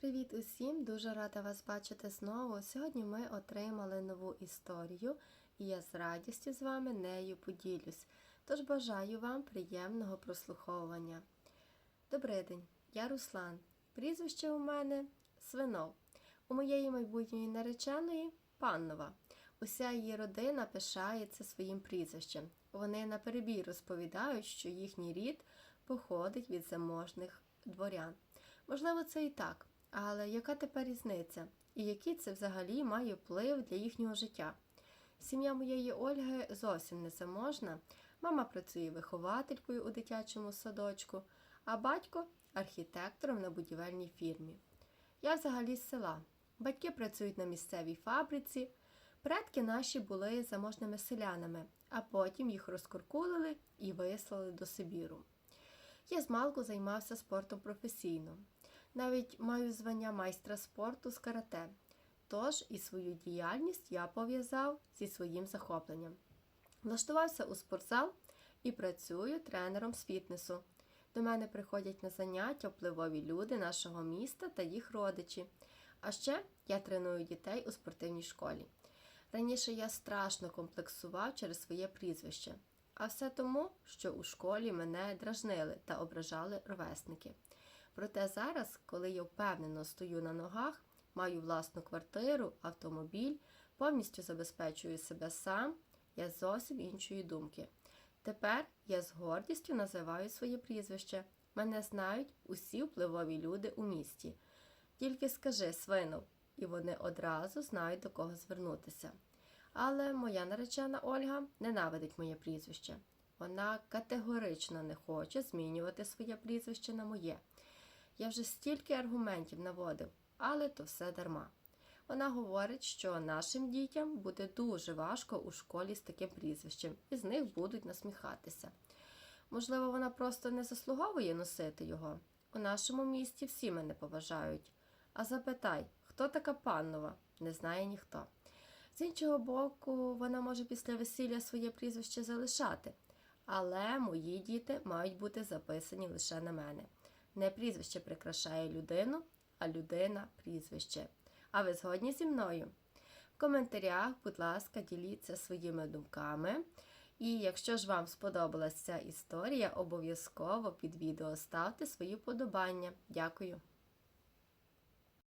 Привіт усім! Дуже рада вас бачити знову. Сьогодні ми отримали нову історію, і я з радістю з вами нею поділюсь. Тож бажаю вам приємного прослуховування. Добрий день, я Руслан. Прізвище у мене Свинов. У моєї майбутньої нареченої Паннова. Уся її родина пишається своїм прізвищем. Вони наперебій розповідають, що їхній рід походить від заможних дворян. Можливо, це і так, але яка тепер різниця? І який це взагалі має вплив для їхнього життя? Сім'я моєї Ольги зовсім не заможна. Мама працює вихователькою у дитячому садочку, а батько архітектором на будівельній фірмі. Я взагалі з села. Батьки працюють на місцевій фабриці. Предки наші були заможними селянами, а потім їх розкуркулили і вислали до Сибіру. Я змалку займався спортом професійно. Навіть маю звання майстра спорту з карате. Тож і свою діяльність я пов'язав зі своїм захопленням. Влаштувався у спортзал і працюю тренером з фітнесу. До мене приходять на заняття впливові люди нашого міста та їх родичі. А ще я треную дітей у спортивній школі. Раніше я страшно комплексував через своє прізвище, а все тому, що у школі мене дражнили та ображали ровесники. Проте зараз, коли я впевнено стою на ногах, маю власну квартиру, автомобіль, повністю забезпечую себе сам, я зовсім іншої думки. Тепер я з гордістю називаю своє прізвище. Мене знають усі впливові люди у місті. Тільки скажи свинов, і вони одразу знають до кого звернутися. Але моя наречена Ольга ненавидить моє прізвище. Вона категорично не хоче змінювати своє прізвище на моє. Я вже стільки аргументів наводив, але то все дарма. Вона говорить, що нашим дітям буде дуже важко у школі з таким прізвищем, і з них будуть насміхатися. Можливо, вона просто не заслуговує носити його. У нашому місті всі мене поважають. А запитай, хто така паннова, не знає ніхто. З іншого боку, вона може після весілля своє прізвище залишати, але мої діти мають бути записані лише на мене. Не прізвище прикрашає людину, а людина прізвище. А ви згодні зі мною? В коментарях, будь ласка, діліться своїми думками. І якщо ж вам сподобалася ця історія, обов'язково під відео ставте свої вподобання. Дякую!